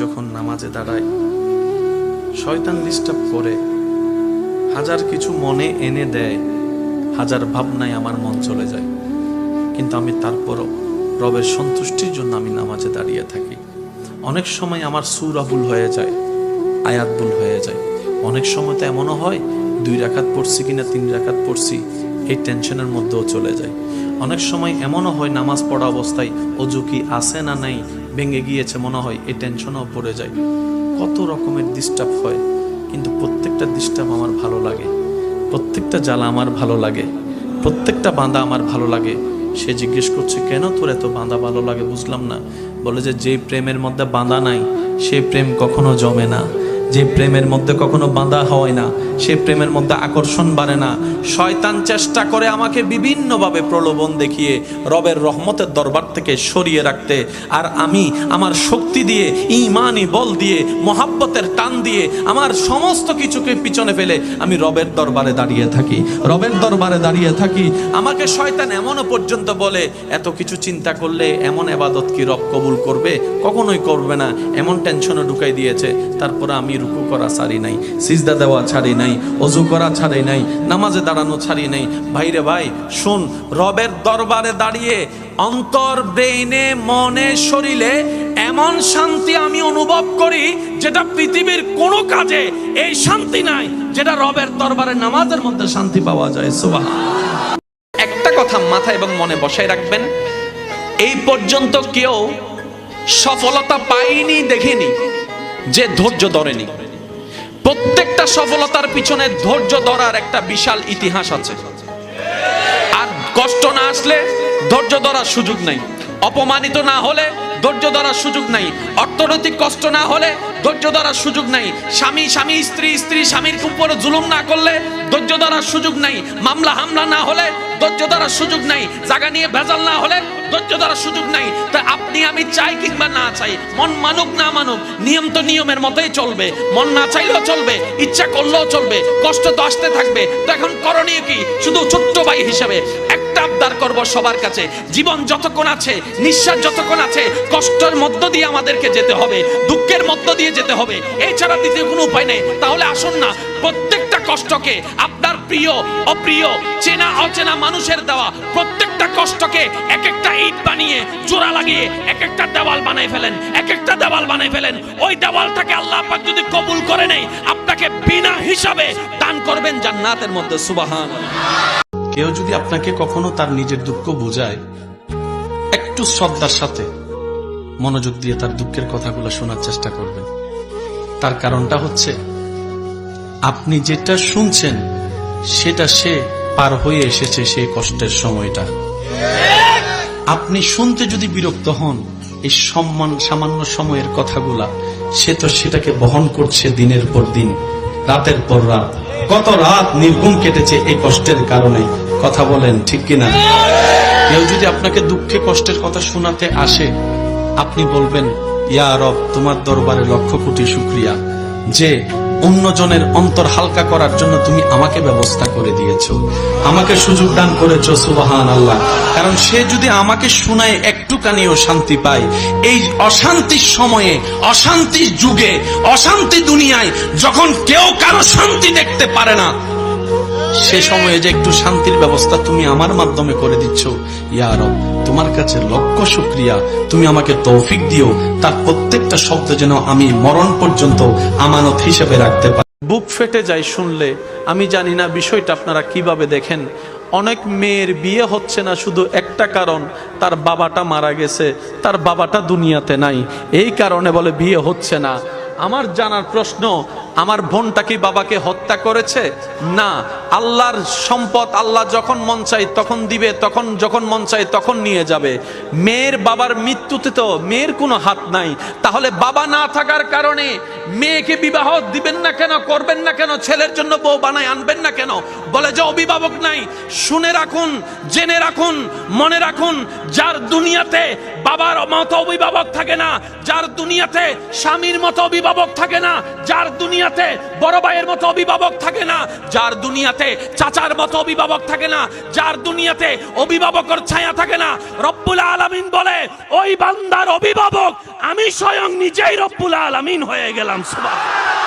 যখন নামাজে দাঁড়াই শয়তান ডিস্টার্ব করে। হাজার কিছু মনে এনে দেয়, হাজার ভাবনায় আমার মন চলে যায়। কিন্তু আমি তারপরও রবের সন্তুষ্টির জন্য আমি নামাজে দাঁড়িয়ে থাকি। অনেক সময় আমার সুরা ভুল হয়ে যায়, আয়াত ভুল হয়ে যায়। অনেক সময় তো এমনও হয়, দুই রাখাত পড়ছি কিনা, তিন রাখাত পড়ছি, এই টেনশনের মধ্যেও চলে যায়। অনেক সময় এমনও হয়, নামাজ পড়া অবস্থায় অজু কি আছে না নাই ভেঙে গিয়েছে মনে হয়, এই টেনশনও পড়ে যায়। কত রকমের ডিস্টার্ব হয়, কিন্তু প্রত্যেকটা ডিস্টার্ব আমার ভালো লাগে। প্রত্যেকটা জ্বালা আমার ভালো লাগে। প্রত্যেকটা বাঁধা আমার ভালো লাগে। সে জিজ্ঞেস করছে, কেন তোর এত বাঁধা ভালো লাগে? বুঝলাম না। বলে যে যে প্রেমের মধ্যে বাঁধা নাই, সে প্রেম কখনো জমে না। যে প্রেমের মধ্যে কখনো বাঁধা হয় না, সে প্রেমের মধ্যে আকর্ষণ বাড়ে না। শয়তান চেষ্টা করে আমাকে বিভিন্নভাবে প্রলোভন দেখিয়ে রবের রহমতের দরবার থেকে সরিয়ে রাখতে। আর আমি আমার শক্তি দিয়ে ইমানি বল দিয়ে, মহাব্বতের টান দিয়ে আমার সমস্ত কিছুকে পিছনে ফেলে আমি রবের দরবারে দাঁড়িয়ে থাকি। রবের দরবারে দাঁড়িয়ে থাকি। আমাকে শয়তান এমনও পর্যন্ত বলে, এত কিছু চিন্তা করলে এমন এবাদত কি রব কবুল করবে? কখনোই করবে না। এমন টেনশনও ঢুকাই দিয়েছে। তারপরে আমি রুকু করা ছাড়ি নাই, সিজদা দেওয়া ছাড়ি নাই, অজু করা ছাড়ি নাই, নামাজে দাঁড়ানো ছাড়ি নাই। ভাইরে ভাই, শুন, রবের দরবারে দাঁড়িয়ে অন্তর, ব্রেইনে, মনে, শরীরে এমন শান্তি আমি অনুভব করি যেটা পৃথিবীর কোনো কাজে এই শান্তি নাই, যেটা রবের দরবারে নামাজের মধ্যে শান্তি পাওয়া যায়। সুবাহ একটা কথা মাথা এবং মনে বসায় রাখবেন, এই পর্যন্ত কেউ সফলতা পাইনি দেখিনি। যে ধৈর্য ধরেনি। প্রত্যেকটা সফলতার পিছনে ধৈর্য ধরার একটা বিশাল ইতিহাস আছে। আর কষ্ট না আসলে ধৈর্য ধরার সুযোগ নাই। অপমানিত না হলে ধৈর্য ধরার সুযোগ নাই। অর্থনৈতিক কষ্ট না হলে ধৈর্য ধরার সুযোগ নাই। স্বামী স্বামী, স্ত্রী স্ত্রী, স্বামীর উপরে জুলুম না করলে ধৈর্য ধরার সুযোগ নাই। মামলা, হামলা না হলে ধৈর্য ধরার সুযোগ নাই। জায়গা নিয়ে ভেজাল না হলে ধৈর্য ধরার সুযোগ নাই। তা আপনি আমি চাই কিংবা না চাই, মন মানুক না মানুক, নিয়ম তো নিয়মের মতোই চলবে। মন না চাইলেও চলবে, ইচ্ছা করলেও চলবে, কষ্ট তো আসতে থাকবে। তো এখন করণীয় কি? শুধু ছোট্ট ভাই হিসেবে একটা আবদার করব সবার কাছে। জীবন যতক্ষণ আছে, নিঃশ্বাস যতক্ষণ আছে, কষ্টের মধ্য দিয়ে আমাদেরকে যেতে হবে, দুঃখের মধ্য দিয়ে যেতে হবে। এছাড়া দ্বিতীয় কোনো উপায় নেই। তাহলে আসুন না প্রত্যেকটা কষ্টকে আপনার প্রিয়, অপ্রিয়, চেনা, অচেনা মানুষের দেওয়া প্রত্যেকটা কষ্টকে এক একটা ইট বানিয়ে, জোড়া লাগিয়ে এক একটা দেওয়াল বানাই ফেলেন এক একটা দেওয়াল বানাই ফেলেন। ওই দেওয়ালটাকে আল্লাহ পাক যদি কবুল করে নেই আপনাকে বিনা হিসাবে দান করবেন জান্নাতের মধ্যে সুবাহান কেউ যদি আপনাকে কখনো তার নিজের দুঃখ বোঝায়, একটু শ্রদ্ধার সাথে মনোযোগ দিয়ে তার দুঃখের কথাগুলো শোনার চেষ্টা করবেন। তার কারণটা হচ্ছে আপনি যেটা শুনছেন, সেটা সে পার হয়ে এসেছে সেই কষ্টের সময়টা। আপনি শুনতে যদি বিরক্ত হন, এই সম্মান, সামান্য সময়ের কথাগুলা, সে তো সেটাকে বহন করছে দিনের পর দিন, রাতের পর রাত। কত রাত নির্গুম কেটেছে এই কষ্টের কারণে। কথা বলেন, ঠিক কিনা? কেউ যদি আপনাকে দুঃখে কষ্টের কথা শোনাতে আসে, আপনি বলবেন, ইয়া রব, তোমার দরবারে লক্ষ কোটি শুক্রিয়া। যে অন্যজনের অন্তর হালকা করার জন্য তুমি আমাকে ব্যবস্থা করে দিয়েছ। আমাকে সুযোগ দান করেছ সুবাহান আল্লাহ কারণ সে যদি আমাকে শুনায়, একটুখানিও শান্তি পায়। এই অশান্তির সময়ে অশান্তির যুগে, অশান্তি দুনিয়ায়, যখন কেউ কারও শান্তি দেখতে পারে না সে সময়ে যে একটু শান্তির ব্যবস্থা তুমি আমার মাধ্যমে করে দিচ্ছ ইয়ার তোমার কাছে লক্ষ শুক্রিয়া। তুমি আমাকে তৌফিক দিও, তার প্রত্যেকটা শব্দ যেন আমি মরণ পর্যন্ত আমানত হিসেবে রাখতে পারি। বুক ফেটে যায় শুনলে, আমি জানি না বিষয়টা আপনারা কীভাবে দেখেন। অনেক মেয়ের বিয়ে হচ্ছে না শুধু একটা কারণ, তার বাবাটা মারা গেছে, তার বাবাটা দুনিয়াতে নাই। এই কারণে বলে বিয়ে হচ্ছে না। আমার জানার প্রশ্ন, আমার বোনটা কি বাবাকে হত্যা করেছে? না আল্লাহর সম্পদ আল্লাহ যখন মন চাই তখন দিবে, তখন যখন মন চাই তখন নিয়ে যাবে। মেয়ের বাবার মৃত্যুতে তো মেয়ের কোনো হাত নাই। তাহলে বাবা না থাকার কারণে মেয়েকে বিবাহ দিবেন না কেন, করবেন না কেন, ছেলের জন্য বউ বানায় আনবেন না কেন? বলে যে অভিভাবক নাই, শুনে রাখুন, জেনে রাখুন, মনে রাখুন, যার দুনিয়াতে বাবার মতো অভিভাবক থাকে না, যার দুনিয়াতে স্বামীর মতো অভিভাবক থাকে না, যার দুনিয়াতে বড় ভাইয়ের মতো অভিভাবক থাকে না, যার দুনিয়াতে চাচার মতো অভিভাবক থাকে না, যার দুনিয়াতে অভিভাবকের ছায়া থাকে না। রব্বুল আলামিন বলে, ওই বান্দার অভিভাবক, আমি স্বয়ং নিজেই রব্বুল আলামিন হয়ে গেলাম। সুবহান